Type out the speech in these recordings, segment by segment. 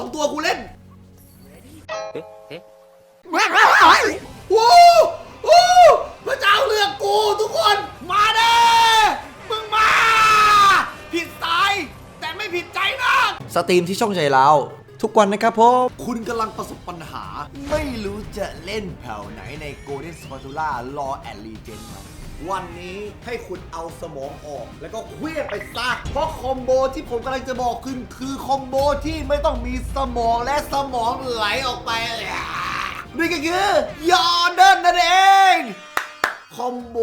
2ตัวกูเล่นเอ๊ะเอ๊ะโอ้โหพระเจ้าเลือกกูทุกคน มาเด้มึงมา ผิดสาย แต่ไม่ผิดใจนะสตรีมที่ช่องใจเราทุกวันนะครับผมคุณกำลังประสบปัญหา ไม่รู้จะเล่นแผ่วไหนใน Golden Spatula Law and Legend ครับ วันนี้ให้คุณเอาสมองออก แล้วก็เคลื่อนไปซะเพราะคอมโบที่ผมกำลังจะบอกคุณคือคอมโบที่ไม่ต้องมีสมองและสมองไหลออกไป นี่ก็คือยอร์เดนนั่นเอง คอมโบ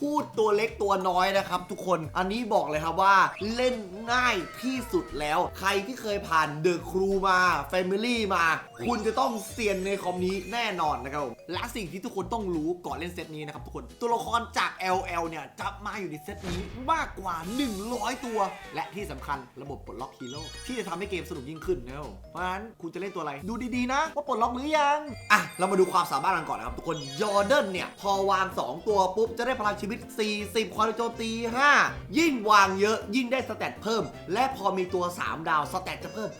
พูดตัวเล็กตัวน้อยนะครับ ทุกคนอันนี้บอกเลยครับว่าเล่นง่ายที่สุดแล้ว ใครที่เคยผ่านเดอะครูมา Family มา คุณจะต้องเซียนในคอมนี้แน่นอนนะครับผมและสิ่งที่ทุกคนต้องรู้ก่อนเล่นเซตนี้นะครับทุกคนตัวละครจาก LL เนี่ยจะมาอยู่ในเซตนี้มากกว่า 100 ตัว และที่สำคัญระบบปลดล็อกฮีโร่ที่จะทำให้เกมสนุกยิ่งขึ้นนะครับเพราะฉะนั้นคุณจะเล่นตัวอะไรดูดีๆนะว่าปลดล็อกหรือยังอะเรามาดูความสามารถกันก่อนนะครับทุกคนยอร์เดนเนี่ยพอวาง 2 ตัววปุ๊บจะได้พลังชีวิต 40 ความเร็วโจมตี 5 ยิ่งวางเยอะยิ่งได้สเตตเพิ่ม และพอมีตัว 3 ดาวสเตตจะเพิ่ม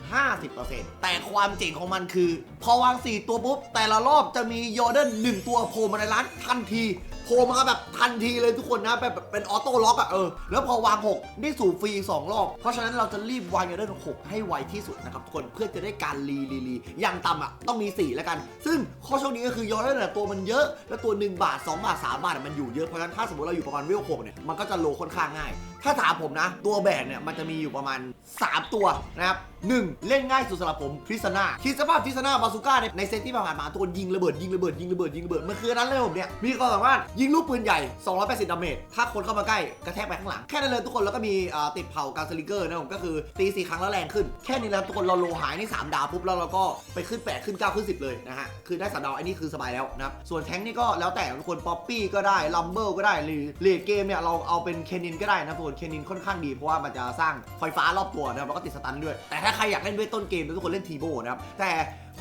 50%แต่ความเจ๋งของมันคือ พอวาง 4 ตัวปุ๊บ แต่ละรอบจะมีโยอร์เดน1ตัวโผล่มาในร้านทันที โผล่มาแบบทันทีเลยทุกคนนะแบบแบบเป็นออโต้ล็อกอะเออ แล้วพอวาง 6 ได้สู่ฟรี 2 รอบ เพราะฉะนั้นเราจะรีบวางยอร์เดน6ให้ไวที่สุดนะครับทุกคนเพื่อจะได้การรีรีรีอย่างต่ำอะต้องมี 4 แล้วกัน ซึ่งข้อโชคดีก็คือยอร์เดนตัวมันเยอะ แล้วตัว 1 บาท 2 บาท 3 บาทอะมันอยู่เยอะเพราะฉะนั้นถ้าสมมติเราอยู่ประมาณเวล6เนี่ยมันก็จะโลค่อนข้างง่าย ถ้าถามผมนะ ตัวแบกเนี่ยมันจะมีอยู่ประมาณ 3 ตัวนะครับหนึ่งเล่นง่ายสุดสำหรับผมคริสนาคิดสภาพคริสนาบาซูก้าในในเซตที่ผ่านมาตัวยิงระเบิดยิงระเบิดยิงระเบิดยิงระเบิดมันคือนั้นเลยผมเนี่ยมีความสามารถยิงลูกปืนใหญ่ 280ดาเมจถ้าคนเข้ามาใกล้กระแทกไปข้างหลัง แค่นั้นเลยทุกคนแล้วก็มีอ่าติดเผาการสลิเกอร์นะผมก็คือตีสี่ครั้งแล้วแรงขึ้น แค่นี้แล้วทุกคนเราโลหายใน3ดาวปุ๊บแล้วเราก็ไปขึ้น 8 ขึ้น 9 ขึ้น 10 เลยนะฮะคือได้สามดาวไอันนี้คือสบายแล้วนะครับส่วนแทงนี่ก็แล้วแต่ทุกคนป๊อปปี้ก็ได้ลัมเบิลก็ได้หรือเลดเกมเนี่ยเราเอาเป็นเคนินก็ได้นะทุกคนเคนินค่อนข้างดีเพราะว่ามันจะสร้างไฟฟ้ารอบตัวนะครับแล้วก็ติดสตันด้วย แต่ถ้าใครอยากเล่นด้วยต้นเกมทุกคนเล่นทีโบนะครับแต่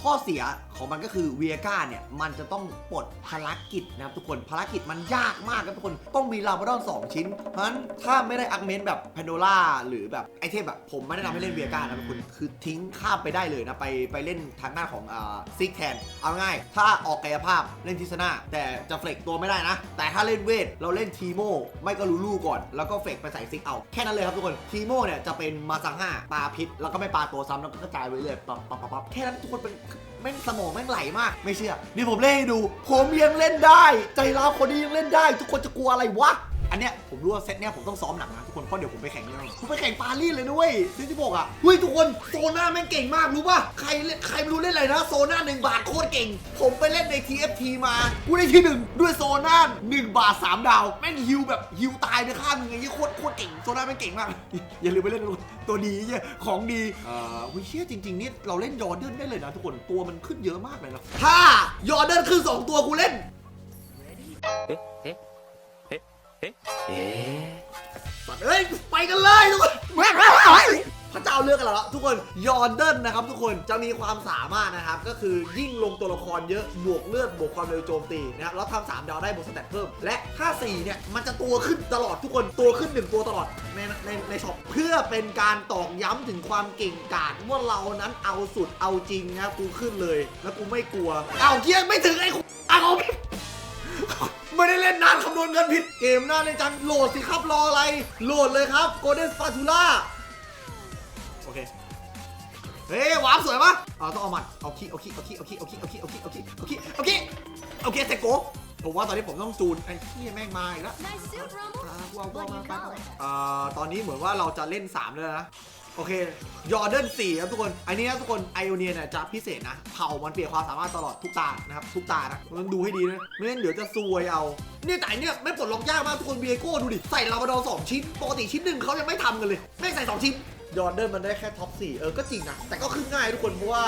ข้อเสียของมันก็คือเวียก้าเนี่ย มันจะต้องปลดภารกิจนะครับทุกคนภารกิจมันยากมากครับทุกคนต้องมีลาบาดอน2ชิ้น เพราะฉะนั้นถ้าไม่ได้อักเมนแบบแพนโดล่าหรือแบบไอเทมแบบผมไม่ได้นำให้เล่นเวียก้านะทุกคนคือทิ้งข้ามไปได้เลยนะไปไปเล่นทางหน้าของอ่าซิกแทนเอาง่ายถ้าออกกายภาพเล่นทิสนาแต่จะเฟลกตัวไม่ได้นะ แต่ถ้าเล่นเวทเราเล่นทีโมไม่ก็ลูลูก่อน แล้วก็เฟกไปใส่ซิกเอาแค่นั้นเลยครับทุกคนทีโมเนี่ยจะเป็นมาซังห้าปาพิษแล้วก็ไม่ปาตัวซ้ำแล้วก็กระจายไปเรื่อยปั๊บปั๊บปั๊บปั๊บแค่นั้นทุกคนเป็นแม่งสมองแม่งไหลมาก ไม่เชื่อนี่ผมเล่นให้ดู ผมยังเล่นได้ ใจร้าวคนนี้ยังเล่นได้ ทุกคนจะกลัวอะไรวะ อันเนี้ยผมรู้ว่าเซตเนี้ยผมต้องซ้อมหนักนะทุกคนเพราะเดี๋ยวผมไปแข่งแน่นอนผมไปแข่งปารีสเลยด้วยซีที่บอกอะเฮ้ยทุกคนโซน่าแม่งเก่งมากรู้ป่ะใครเล่นใครไม่รู้เล่นอะไรนะโซน่าหนึ่งบาทโคตรเก่ง ผมไปเล่นใน TFT มากูได้ที่หนึ่งด้วยโซน่าหนึ่งบาทสามดาวแม่งฮิวแบบฮิวตายไปข้างหนึงไงยี่โคตรโคตรเก่งโซน่าแม่งเก่งมาก อย่าลืมไปเล่นตัวดีเนี่ยของดีเอ่อวิเชี่ยจริงๆนี่เราเล่นยอร์เดนได้เลยนะทุกคนตัวมันขึ้นเยอะมากเลยนะถ้ายอร์เดนขึ้นสองตัวกูเล่น เอ๊ะเอ๊ะ เอ๊ะเอ๊ะสัตว์เอ้ยไปกันเลยทุกคนพระเจ้าเลือกกันแล้วทุกคนยอร์เดนนะครับ ทุกคนจะมีความสามารถนะครับ ก็คือยิ่งลงตัวละครเยอะบวกเลือดบวกความเร็วโจมตีนะครับแล้วทำสามดาวได้บวกสแตทเพิ่ม และถ้า4เนี่ยมันจะตัวขึ้นตลอดทุกคนตัวขึ้นหนึ่งตัวตลอดในในในช็อปเพื่อเป็นการตอกย้ำถึงความเก่งกาจว่าเรานั้นเอาสุดเอาจริงนะครับกูขึ้นเลย แล้วกูไม่กลัวเอาเกียร์ไม่ถึงไอ้เอา ไม่ได้เล่นนานคำนวณเงินผิด เกมหน้าในจังโหลดสิครับรออะไร โหลดเลยครับ Golden Spatula โอเค เฮ้ยวาร์ปสวยปะเอาต้องเอาหมัด เอาขี้เอาขี้เอาขี้เอาขี้เอาขี้เอาขี้เอาขี้เอาขี้เอาขี้เอาขี้โอเคเสร็จโกผมว่าตอนนี้ผมต้องจูนไอ้ขี้ยแม่งมาอีกแล้ว My suit rumbles. อ่ากูเอากู What เอา do มา you ไป call ไป it? อ่าตอนนี้เหมือนว่าเราจะเล่น3เลยนะ โอเคยอร์เดน4ครับทุกคน อันนี้นะทุกคนไอโอเนียเนี่ยจะพิเศษนะ เผ่ามันเปลี่ยนความสามารถตลอดทุกตานะครับทุกตานะมันดูให้ดีนะไม่งั้นเดี๋ยวจะซวยเอา เนี่ยแต่เนี่ยไม่ปลดล็อกยากมากทุกคนเบียโก้ดูดิ ใส่ลาบาดอสองชิ้น ปกติชิ้นหนึ่งเขายังไม่ทำกันเลย ไม่งใส่2ชิ้นยอร์เดนมันได้แค่ท็อป4เออก็จริงนะ แต่ก็ขึ้นง่ายทุกคนเพราะว่า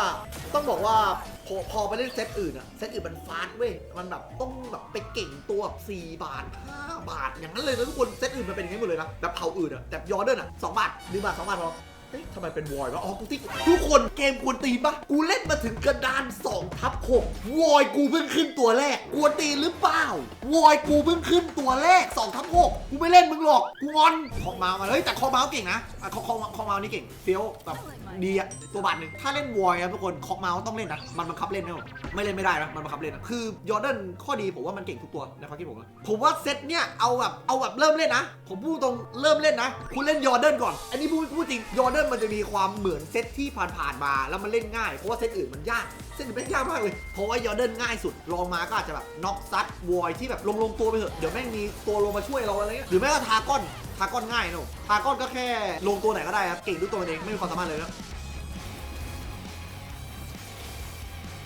ต้องบอกว่าพอพอไปเล่นเซตอื่นอะเซตอื่นมันฟาสต์เว้ยมันแบบต้องแบบไปเก่งตัวแบบ4บาท5บาทอย่างนั้นเลยนะทุกคนเซตอื่นมันเป็นอย่างนี้หมดเลยนะแบบเผาอื่นอะแต่ยอร์เดนอะ2บาท1บาท2บาทพอ เอ๊ะทำไมเป็นวอยวะ อ๋อ กูติ๊กทุกคนเกมกวนตีนปะกูเล่นมาถึงกระดาน2ทับ6วอยกูเพิ่งขึ้นตัวแรกกวนตีนหรือเปล่าวอยกูเพิ่งขึ้นตัวแรก2ทับ6กูไม่เล่นมึงหรอก กูงอนคอมามาเฮ้ย แต่คอมาเก่งนะอะคอคอคอมานี่เก่ง เฟี้ยวแบบดีอะตัวบาทหนึ่งถ้าเล่นวอยครับทุกคนคอมาต้องเล่นนะ มันบังคับเล่นนะไม่เล่นไม่ได้นะ มันบังคับเล่นนะคือยอร์แดนข้อดีผมว่ามันเก่งทุกตัวในความคิดผมนะผมว่าเซตเนี่ยเอาแบบเอาแบบเริ่มเล่นนะ ผมพูดตรงเริ่มเล่นนะ คุณเล่นยอร์แดนก่อน อันนี้พูดพูดจริงยอร์แดนมันจะมีความเหมือนเซตที่ผ่านๆมา แล้วมันเล่นง่าย เพราะว่าเซตอื่นมันยาก เซตอื่นไม่ยากมากเลย เพราะว่ายอร์แดนง่ายสุด ลองมาก็อาจจะแบบน็อกซัดวอยที่แบบลงลงตัวไปเถอะ เดี๋ยวแม่งมีตัวลงมาช่วยเราอะไรเงี้ย หรือแม้กระทั่งทากอน ทากอนง่ายเนอะทากอนก็แค่ลงตัวไหนก็ได้ครับ เก่งด้วยตัวมันเองไม่มีความสามารถเลยนะ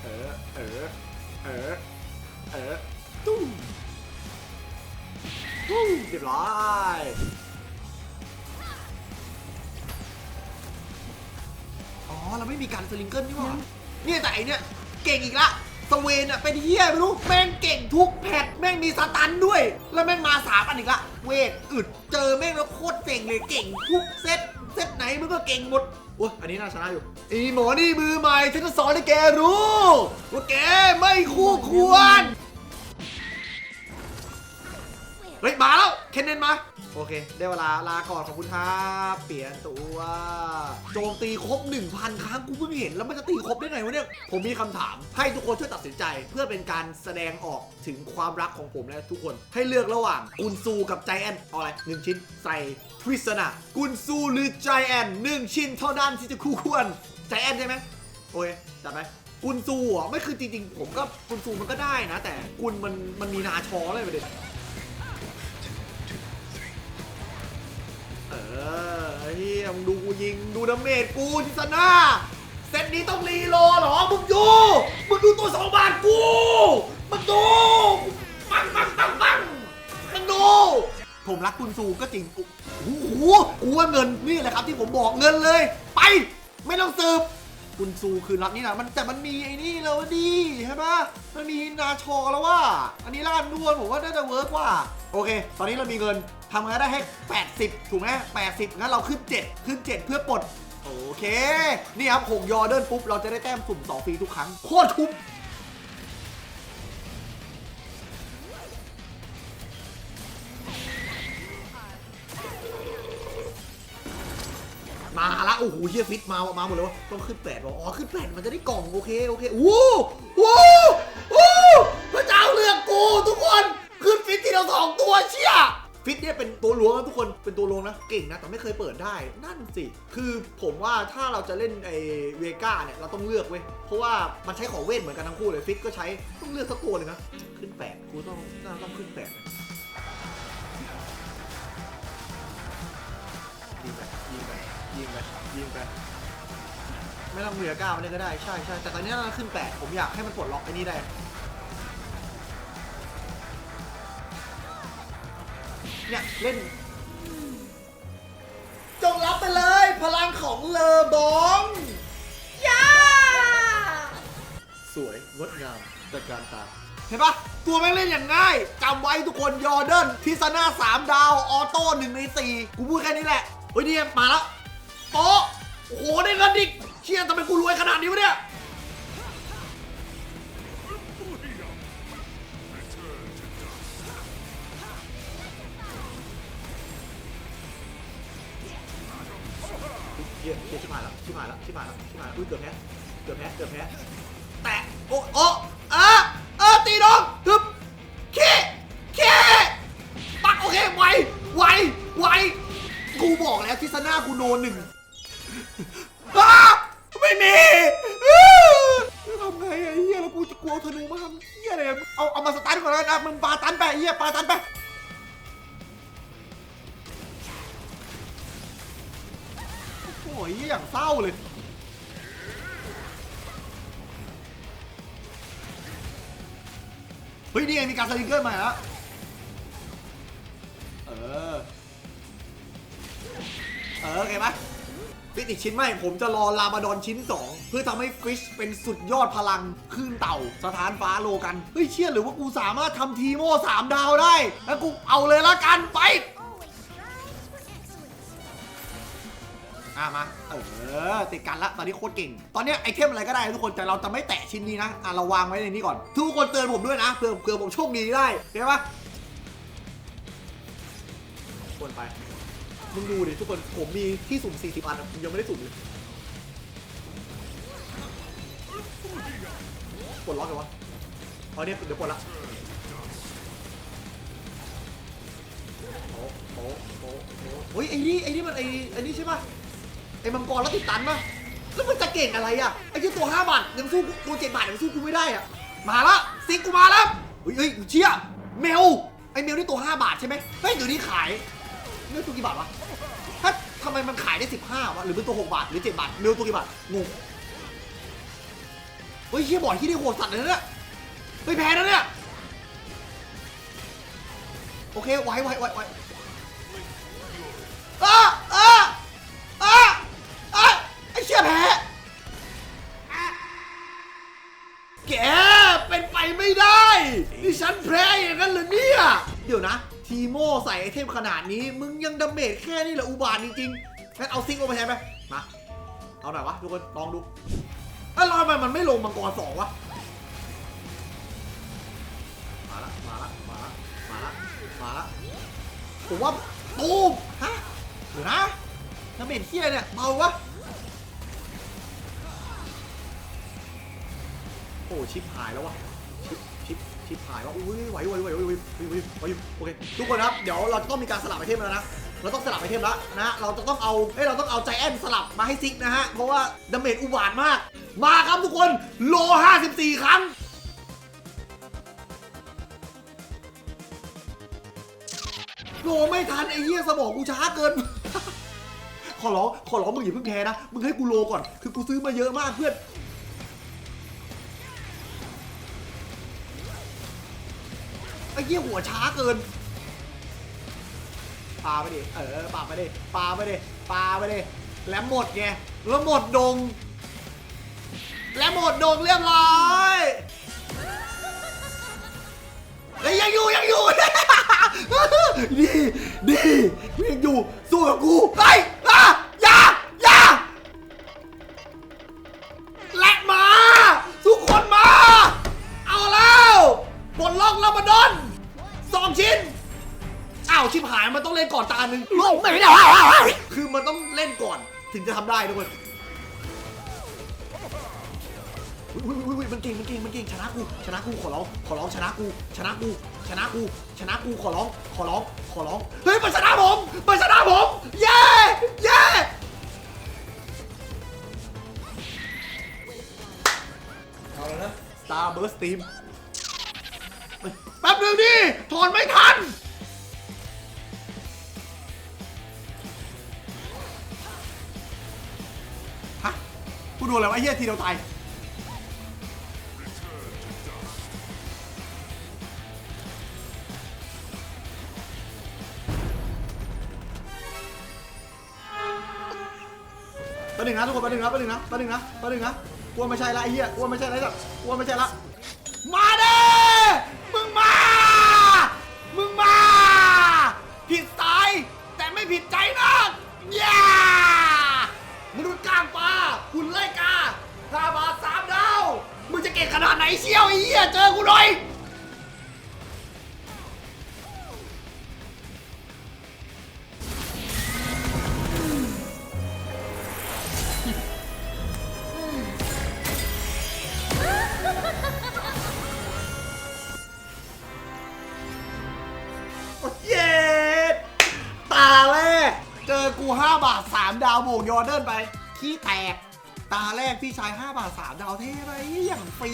เออ เออ เออ เออตุ้มตุ้มเรียบร้อย เราไม่มีการสลิงเกิลนี่หว่าเนี่ยแต่ไอเนี่ยเก่งอีกละสเวนอะเป็นเฮียไม่รู้แม่งเก่งทุกแพทแม่งมีสตันด้วย แล้วแม่งมาสามอันอีกละเวทอึดเจอแม่งแล้วโคตรเจ๋งเลยเก่งทุกเซตเซตไหนมึงก็เก่งหมดโอ้ยอันนี้น่าชนะอยู่ไอีหมอนี่มือใหม่ฉันจะสอนให้แกรู้ว่าแกไม่คู่ควรเฮ้ยมาแล้วเคนเนนมา โอเค ได้เวลาลาก่อนขอบคุณครับเปลี่ยนตัวโจมตีครบ 1,000 ครั้งกูเพิ่งเห็น แล้วมันจะตีครบได้ไงวะเนี่ย ผมมีคำถาม ให้ทุกคนช่วยตัดสินใจ เพื่อเป็นการแสดงออกถึงความรักของผมและทุกคน ให้เลือกระหว่างกุนซูกับใจแอนเอาอะไรหนึ่งชิ้นใส่ทวิสนะกุนซูหรือใจแอนหนึ่งชิ้นเท่านั้นที่จะคู่ควรใจแอนใช่ไหมโอเคจัดไปกุนซูอะไม่คือจริงๆผมก็กุนซูมันก็ได้นะ แต่กุนมันมันมีนาชออะไรประเด็น ออเฮียมึงดูกูยิงดูดาเมจกูทิสนาเซตนี้ต้องรีโลเหรอมึงดูมึงดูตัวสองบาทกูมึงดูปังปังปังปังมึงดูผมรักคุณซูก็จริงโอ้โหกูว่าเงินนี่แหละครับที่ผมบอกเงินเลย ไป ไม่ต้องสืบ คุณซูคือรักนี่นะมันแต่มันมีไอ้นี่แล้วดิใช่ปะมันมีนาชอแล้วว่า อันนี้ล้านดวนผมว่าน่าจะเวิร์กกว่า โอเค ตอนนี้เรามีเงินทำงานได้ให้ 80 ถูกไหม80 งั้นเราขึ้น 7 ขึ้น 7 เพื่อปลด โอเค นี่ครับหกยอเดินปุ๊บ เราจะได้แต้มสุ่ม2ฟรีทุกครั้ง โคตรคุ้ม มาละโอ้โหเฮียฟิตมามาหมดเลยวะต้องขึ้นแปดบอกอ๋อขึ้นแปดมันจะได้กล่องโอเคโอเคโอ้โหโอ้โหพระเจ้าเลือกกูทุกคนขึ้นฟิตทีละสองตัวเชี่ยฟิตเนี่ยเป็นตัวล้วงนะทุกคนเป็นตัวล้วงนะเก่งนะแต่ไม่เคยเปิดได้นั่นสิคือผมว่าถ้าเราจะเล่นไอเวก้าเนี่ยเราต้องเลือกเว้ยเพราะว่ามันใช้ของเวทเหมือนกันทั้งคู่เลยฟิตก็ใช้ต้องเลือกสักตัวเลยนะขึ้นแปดกูต้องต้องขึ้นแปด ยิงไปยิงไป ไม่ต้องเวียก้ามันเลยก็ได้ ใช่ใช่แต่ตอนนี้เราขึ้นแปดผมอยากให้มันปลดล็อกไอ้นี่ได้ เนี่ยเล่น จงรับไปเลย พลังของเลอบองย่าสวยงดงามตระการตาเห็นปะตัวแม่งเล่นอย่างง่ายจำไว้ทุกคนยอร์เดนทิซาน่าสามดาว ออโต้หนึ่งในสี่กูพูดแค่นี้แหละ เฮ้ยนี่มาแล้ว โป๊ะโอ้โหได้เงินดิเชี่ยทำไมกูรวยขนาดนี้วะเนี่ยเหี้ยเหี้ยชิบหายแล้วชิบหายแล้วชิบหายแล้วชิบหายแล้วอุ้ยเกือบแพ้เกือบแพ้เกือบแพ้แตะโอ้โอ้อะเออตีน้องฮึบเคเคปักโอเคไวไวไวกูบอกแล้วทิศนากูโนหนึ่ง เหี้ยปาตันไปโอ้ยอย่างเศร้าเลยเฮ้ยนี่ไงมีการสลิงเกอร์มาแล้วเออ เออโอเคปะฟิตอีกชิ้นไหมผมจะรอลาบาดอนชิ้น2 เพื่อทำให้ฟิชเป็นสุดยอดพลังคลื่นเต่าสถานฟ้าโลกัน เฮ้ยเชื่อหรือว่ากูสามารถทำทีโม่สามดาวได้ แล้วกูเอาเลยละกันไป อะมา เออ ติดกันละ ตอนนี้โคตรเก่ง ตอนเนี้ยไอเทมอะไรก็ได้ทุกคน แต่เราจะไม่แตะชิ้นนี้นะ อะเราวางไว้ในนี้ก่อน ทุกคนเตือนผมด้วยนะเผื่อเผื่อผมโชคดีได้เห็นปะคนไป มึงดูดิทุกคน ผมมีที่สุ่ม40อันอะยังไม่ได้สุ่มเลย ปลดล็อกเลยวะเอาเนี่ยเดี๋ยวปลดละโอ้โหโอ้โหเฮ้ยไอ้นี่ไอ้นี่มันไอ้ไอ้นี่ใช่ปะไอ้มังกรแล้วติดตันปะแล้วมันจะเก่งอะไรอะไอ้ที่ตัว5บาทยังสู้ตัว7บาทยังสู้กูไม่ได้อะมาละซิกกูมาแล้วเฮ้ยเฮ้ยเชี่ยเมลไอ้เมลนี่ตัว5บาทใช่ไหมเฮ้ยเดี๋ยวนี้ขายเนื้อตัวกี่บาทวะถ้าทำไมมันขายได้15วะหรือเป็นตัว6บาทหรือ7บาทเมลตัวกี่บาทงง เฮ้ยเฮียบอยที่ได้โหดสัตว์เลยนะเนี่ยไม่แพ้นะเนี่ย โอเคไว้ไว้ไว้ไว้อ้าอ้าอ้าอ้าไอ้เชี่ยแพ้ แกเป็นไปไม่ได้นี่ฉันแพ้อย่างนั้นเหรอเนี่ย เดี๋ยวนะ ทีโมใส่ไอเทมขนาดนี้ มึงยังดาเมจแค่นี้เหรออุบาทจริงๆงั้นเอาซิงค์ลงไปแทนไหมมา เอาหน่อยวะทุกคนลองดู ไมมันไม่ลงมังกรสองวะ มาละ มาละ มาละ มาละ มาละผมว่าตูมฮะเดี๋ยวนะน้ำเบ็ดเที่ยเนี่ยเบาวะ โอ้ชิปหายแล้ววะชิปชิปชิปหายวะอุ้ยไหวไหวไหวไหวไหวไหวโอเคทุกคนครับ เดี๋ยวเราจะต้องมีการสลับไอเทมแล้วนะ เราต้องสลับไอเทมแล้วนะเราจะต้องเอาเอ้ยเราต้องเอาใจแอนสลับมาให้ซิกนะฮะ เพราะว่าดาเมจอุบาทมาก มาครับทุกคนโล 54 ครั้ง โลไม่ทันไอ้เหี้ยสมองกูช้าเกิน ขอร้องขอร้องมึงอย่าเพิ่งแพ้นะ มึงให้กูโลก่อน คือกูซื้อมาเยอะมากเพื่อนไอ้เหี้ยหัวช้าเกิน ปาไปดิ เออปาไปดิ ปาไปดิ ปาไปดิ แล้วหมดไง แล้วหมดดง แล้วหมดดงเรียบร้อยเฮ้ยยังอยู่ยังอยู่ ดีดียังอยู่สู้กับกูไป องเล่นก่อนตาหนึ่งลงไม่ได้คือมันต้องเล่นก่อนถึงจะทำได้ทุกคนอุ้ยอุ้ยอุ้ยมันเก่งมันเก่งมันเก่งชนะกูชนะกูขอร้องขอร้องชนะกูชนะกูชนะกูชนะกูขอร้องขอร้องขอร้องเฮ้ยมันชนะผมมันชนะผมเย้เย้เอาแล้วนะ Star Burst Team แป๊บนึงดิถอนไม่ทัน ดวงเลยวะเฮียทีเดียวตายประเด็นนะทุกคนประเด็นนะประเด็นนะประเด็นนะประเด็นนะกลัวไม่ใช่ละไอ้เฮียกลัวไม่ใช่ละกลัวไม่ใช่ละมาเด้อ เชี่ยวไอ้เหี้ยเจอกูหน่อยเย็ดตาแรก เจอกู 5 บาท 3 ดาวบวกยอร์เดินไป ขี้แตก ตาแรกพี่ชาย5บาท3ดาวเท่ไรอย่างฟรี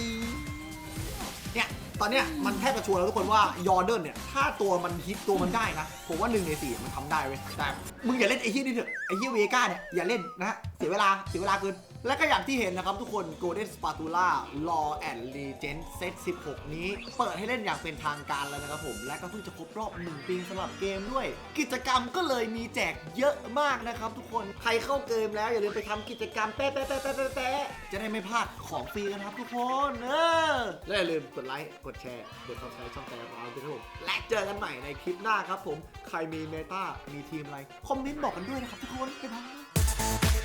เนี่ยตอนเนี้ยมันแทบจะชัวร์แล้วทุกคนว่ายอร์เดินเนี่ยถ้าตัวมันฮิตตัวมันได้นะผมว่าหนึ่งในสี่มันทำได้เว้ยแต่มึงอย่าเล่นไอ้เฮียนี่เถอะไอ้เฮียเวก้าเนี่ยอย่าเล่นนะฮะเสียเวลาเสียเวลาเกิน และก็อย่างที่เห็นนะครับทุกคน Golden Spatula Law and Legend Set 16 นี้ เปิดให้เล่นอย่างเป็นทางการแล้วนะครับผม และก็เพิ่งจะครบรอบ 1 ปีสำหรับเกมด้วย กิจกรรมก็เลยมีแจกเยอะมากนะครับทุกคน ใครเข้าเกมแล้วอย่าลืมไปทำกิจกรรมแป๊ะแป๊ะแป๊ะแป๊ะแป๊ะแป๊ะจะได้ไม่พลาดของฟรีกันครับทุกคน เออ และอย่าลืมกดไลค์ กดแชร์ กด subscribe ช่องแต่เราด้วยครับผม และเจอกันใหม่ในคลิปหน้าครับผม ใครมีเมตามีทีมอะไร คอมเมนต์บอกกันด้วยนะครับทุกคน บ๊ายบาย